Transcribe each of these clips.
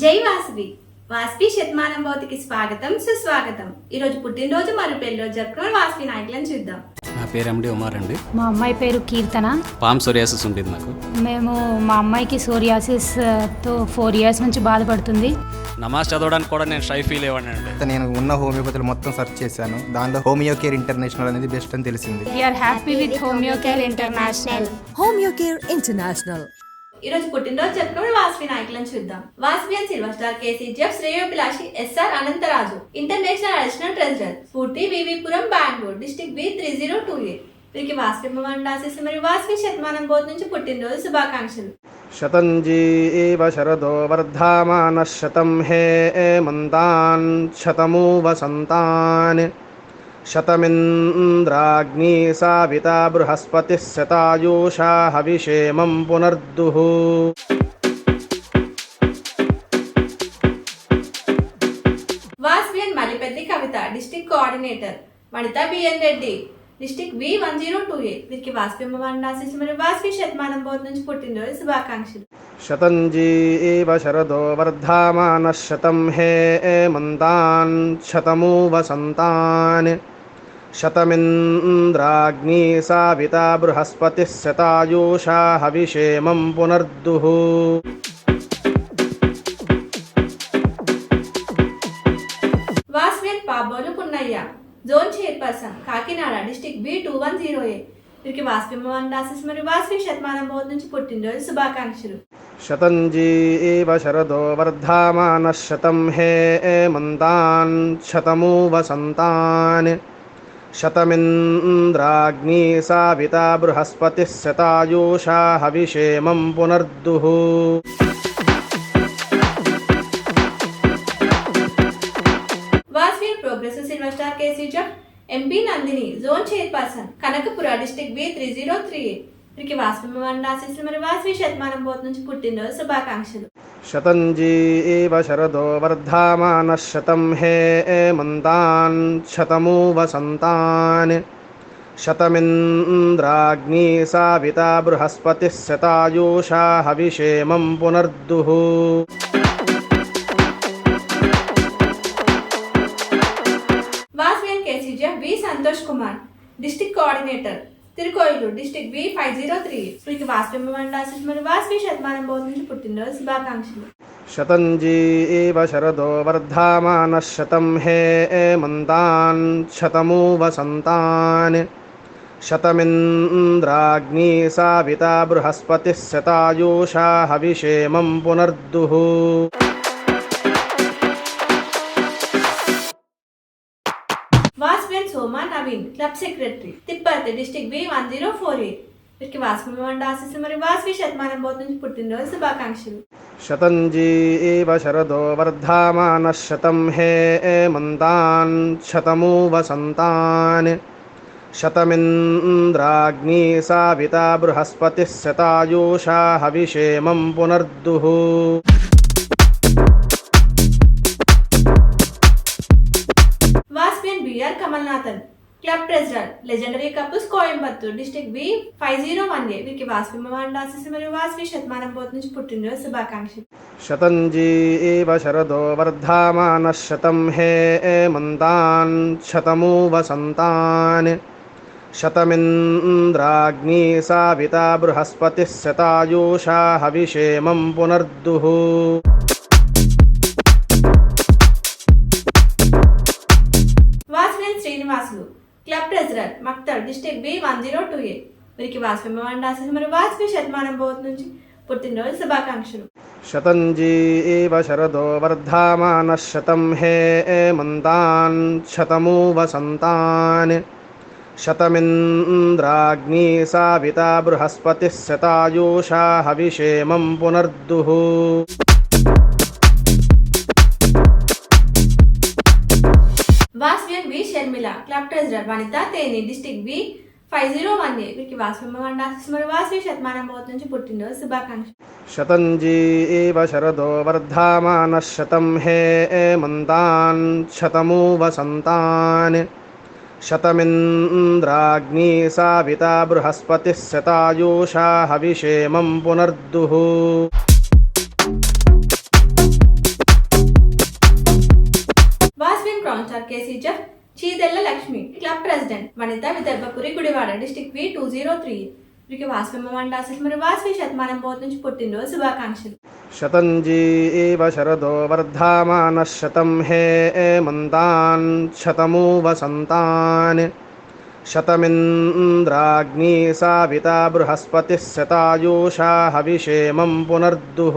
జై వాసవి. వాసవి శతమానం భౌతికి స్వాగతం సుస్వాగతం. ఈరోజు పుట్టినరోజు మరియు పెళ్ళిరోజు జరుపుకున్న వాసవి నాయకులను చూద్దాం. నా పేరు ఎండి ఉమార్ అండి. మా అమ్మాయి పేరు కీర్తన. పామ్ సోరియాసిస్ ఉండేది నాకు మేము మా అమ్మాయికి సోరియాసిస్తో ఫోర్ ఇయర్స్ నుంచి బాధపడుతుంది. నమాజ్ చదవడానికి కూడా నేను షై ఫీల్ అయ్యాను అండి. నేను ఉన్న హోమియోపతిలో మొత్తం సెర్చ్ చేశాను. దానిలో హోమియో కేర్ ఇంటర్నేషనల్ అనేది బెస్ట్ అని తెలిసింది. We are happy with homeo care international Homeo Care International. ఈరోజు పుట్టినరోజు జరుపుకున్న వాసవి నాయకులను చూద్దాం. వాసవి సిల్వర్ స్టార్ కేసీజీఎఫ్ శ్రేయోభిలాషి SR Anantharaju. International additional treasurer. Spoorthi Vivipuram Bengaluru district B three zero two eight వీరికి వాసవి మండాసిస్ మరియు వాసవి శతమానం బోధ నుంచి పుట్టినరోజు శుభాకాంక్షలు. శతంజీ ఏవ శరదో వర్ధమాన శతం హే మంతాన్ శతమూ వసంతాన్ శతమింద్రాగ్ని సావితా బృహస్పతి శతాయూషా హవిషేమం పునర్దుః Vasavi and Malipeddi Kavitha district coordinator Vanitha BN Reddy district B one zero two eight వీరికి వాసవి మండాసిస్ మరియు వాసవి శతమానం బోధ నుంచి పుట్టినరోజు శుభాకాంక్షలు శతంజీ ఏవ శరదో వర్ధమాన శతం హే మంతాన్ శతమూ వసంతాన్ శతమింద్రాగ్ని సావితా బృహస్పతి శతాయూషా హవిషేమం పునర్దుః. వాస్వేన్ Pabolu Punnaiah. Zone chairperson Kakinada district B two one zero eight వీరికి వాస్వి మండాసిస్ మరియు వాస్వి శతమానం బోధ నుంచి పుట్టినరోజు శుభాకాంక్షలు. ఏవ శరదో వర్ధమాన శతం హే మంతాన్ శతమూ వసంతాన్ శతమింద్రాగ్ని సావితా బృహస్పతి శతాయూషా హవిషేమం పునర్దుః. Vasavi progressive silver star KCGF MP Nandini zone chairperson Kanakapura district B three zero three eight వీరికి వాస్వి మండాసిస్ మరి వాస్వి శతమానం బోధ నుంచి పుట్టినరోజు శుభాకాంక్షలు. శతంజీ ఏవ శరదో వర్ధమాన శతం హే మంతాన్ శతమూ వసంతాన్ శతమింద్రాగ్ని సావితా బృహస్పతి శతాయూషా హవిషేమం పునర్దుః Vasavian KCGF B Santosh Kumar district coordinator Tirukoilur district B five zero three. వీరికి వాస్వి మండాసిస్ మరియు వాస్వి శతమానం బోధ నుంచి పుట్టినరోజు శుభాకాంక్షలు. శతంజీ ఏవ శరదో వర్ధమాన శతం హే మంతాన్ శతమూ వసంతాన్ శతమింద్రాగ్ని సావిత బృహస్పతి శతాయూషా హవిషేమం పునర్దుః. Naveen club secretary Tipparthi district B one zero four eight వీరికి వాస్వి మండాసిస్ మరియు వాస్వి శతమానం బోధ నుంచి పుట్టినరోజు శుభాకాంక్షలు. శతంజీ శరదో వర్ధమాన శతం హే మంతాన్ శతమూ వసంతాన్ శతమింద్రాగ్ని సావితా బృహస్పతి శతాయూషా హవిషేమం పునర్దుః. Vasavian BR Kamalnathan. Club president legendary couples Coimbatore district B five zero one A. వీరికి వాస్వి మండాసిస్ మరియు వాస్వి శతమానం పోతు నుంచి పుట్టినరోజు శుభాకాంక్షలు. శతంజీ ఏవ శరదో వర్ధమాన శతం హే మంతాన్ శతమూ వసంతాన్ శతమింద్రాగ్ని సావిత బృహస్పతి శతాయూషా హవిషేమం పునర్దుః. District B one zero two A వీరికి వాస్వి మండాసిస్ మరియు వాస్వి శతమానం బోధ నుంచి పుట్టినరోజు శుభాకాంక్షలు శతంజీ ఏవ శరదో వర్ధమాన శతం హే మంతాన్ శతమూ వసంతాన్ శతమింద్రాగ్ని సావితా బృహస్పతి శతాయూషా హవిషేమం పునర్దుః V Sharmila club president Vanitha Theni district B five zero one A. వీరికి వాసమ్మ మండాసిస్ మరియు వాస్వి శతమానం బోధ నుంచి పుట్టినరోజు శుభాకాంక్ష శతంజీ ఏవ శరదో వర్ధమాన శతం హే మంతాన్ శతమూ వసంతాన్ శతమింద్రాగ్ని సావిత బృహస్పతి శతాయూషా హవిషేమం పునర్దుః. Chidella Lakshmi club president Vanitha Vidarbhapuri Gudivada district B two zero three. వీరికి వాసవి బృహస్పతి శతాయూషా హవిషేమం పునర్దుః.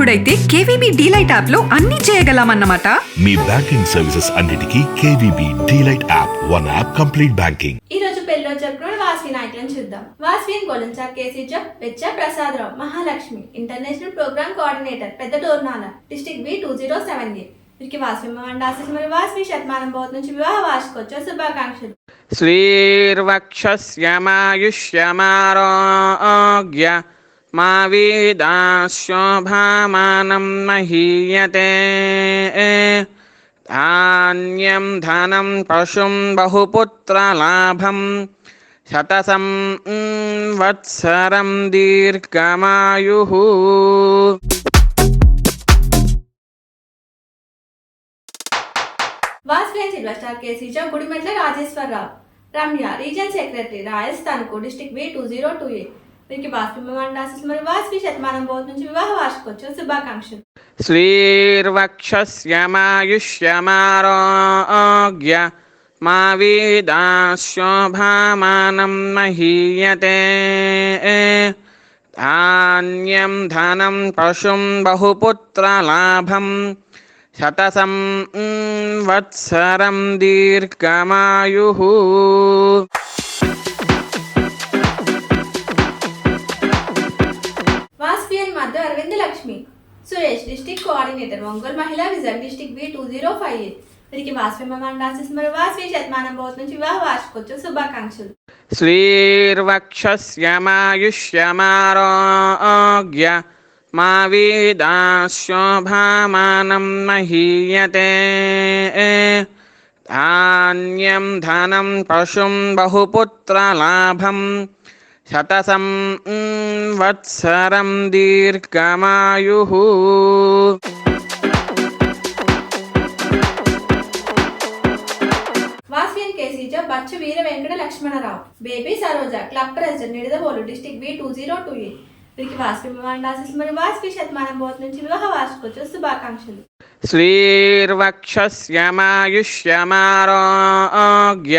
ఇప్పుడైతే కేవీబీ డీలైట్ యాప్లో అన్ని చేయగలమన్నమాట. మీ బ్యాంకింగ్ సర్వీసెస్ అన్నిటికీ KVB delight app one app complete banking. ఈ రోజు పెళ్ళో జరుపుకున్న వాసి నాయకులను చూద్దాం. వాస్విన్ గోలంచా కేసీ జబ్ వెచ్చ Prasadarao Mahalakshmi international program coordinator పెద్ద Dornala district B two zero seven A. వీరికి వాస్వి మండాసి మరియు వాస్వి శతమానం బోధ నుంచి వివాహ వార్షికోత్సవ శుభాకాంక్షలు. శ్రీర్వక్ష శ్యమాయుష్యమారోగ్య మా వేదా శోభామానం మహీయతే ధాన్యం ధనం పశుం బహుపుత్రలాభం శతసం వత్సరం దీర్ఘమాయు Vajpayee investor KC Gudimetla Rajeswara Rao. Ramya region secretary రాజస్థాన్కు district B two zero two eight వీరికి బాస్బింబం ఆశిస్తు మరియు వాస్వి శతమానం బోధ నుంచి వివాహ వార్షికోత్సవం శుభాకాంక్షలు. శ్రీర్వక్షస్యమాయుష్యమారోగ్య మా వీదాశోభామానం మహీయతే. ధాన్యం ధనం పశుం బహుపుత్రలాభం శతసం వత్సరం దీర్ఘమాయు. సురేష్ డిస్టిక్ కోఆర్డినేటర్ ఒంగోలు మహిళా vision district B two zero five eight వీరికి మా వీదాశోభామానం మహీయతే ధాన్యం ధనం పశుం బహుపుత్రలాభం శతసం వత్సరం దీర్ఘమాయు. వాస్విన్ Bachu Veera Venkata Lakshmanarao. Baby Saroja club president Nidadavolu district B two zero two eight వీరికి మరియు శతమానం బోత్ నుంచి వివాహ వార్షికోత్సవ శుభాకాంక్షలు. శ్రీర్వక్షమాయుష్యమారోగ్య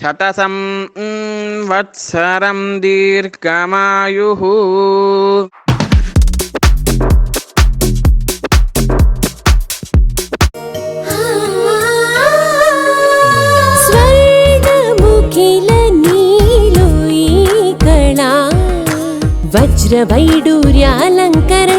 శతసం వత్సరం దీర్ఘమాయు. వజ్ర వైడూర్యాలంకరణ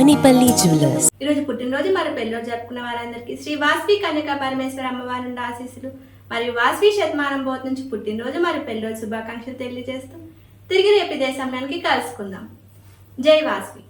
మానిపల్లి జ్యువెలర్స్. ఈరోజు పుట్టినరోజు మరి పెళ్ళిరోజు జరుపుకున్న వారందరికీ శ్రీ వాస్వి కన్యకా పరమేశ్వర అమ్మవారి నుండి ఆశీస్సులు. మరియు వాస్వి శతమానం బోధ నుంచి పుట్టినరోజు మరి పెళ్ళిరోజు శుభాకాంక్షలు తెలియజేస్తూ తిరిగి రేపు ఇదే సమయానికి కలుసుకుందాం. జై వాస్వి.